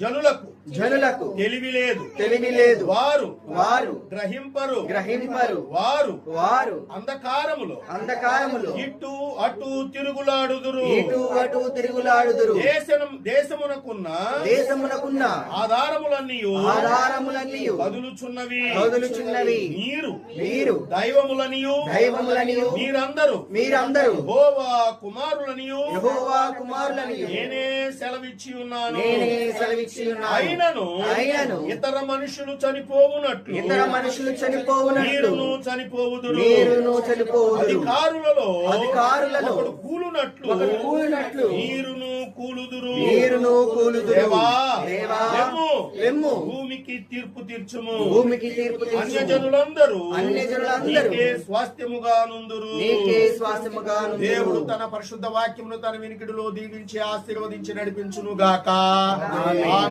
జనులకు జనులకు తెలివి లేదు. తెలివి లేదు. వారు వారు గ్రహింపరు. గ్రహింపరు. వారు వారు అంధకారములో. అంధకారములు. ఇటు అటు తిరుగులాడుదురు. ఇటు అటు తిరుగులాడుదురు. దేశం దేశమునకున్న దేశమునకున్న ఆధారములన్నీ ఆధారములన్నీ కదులుచున్నవి. కదులుచున్నవి. మీరు మీరు దైవములనియు దైవములనియు మీరందరూ మీరందరూ యెహోవా కుమారులనియు. యెహోవా కుమారులనియు. నేనే సెలవిచ్చి ఉన్నాను నేనే సెలవిచ్చి ఉన్నాను అయినను అయినను ఇతర మనుషులు చనిపోవునట్లు ఇతర మనుషులు చనిపోవునట్లు మీరును చనిపోవుదురు. మీరును చనిపోవుదురు. అధికారులలో అధికారులలో ఒకడు కూలునట్లు ఒకడు కూలినట్లు మీరును కూలుదురు. మీరును కూలుదురు. దేవా లెమ్ము భూమికి తీర్పు తీర్చుము. భూమికి తీర్పు. అన్యజనులందరూ అన్యజనులందరూ. స్వాస్థ్యముగా నుందురు. నుందురు. దేవుడు తన పరిశుద్ధ వాక్యమును తన వినికిడిలో దీవించి ఆశీర్వదించి నడిపించును గాక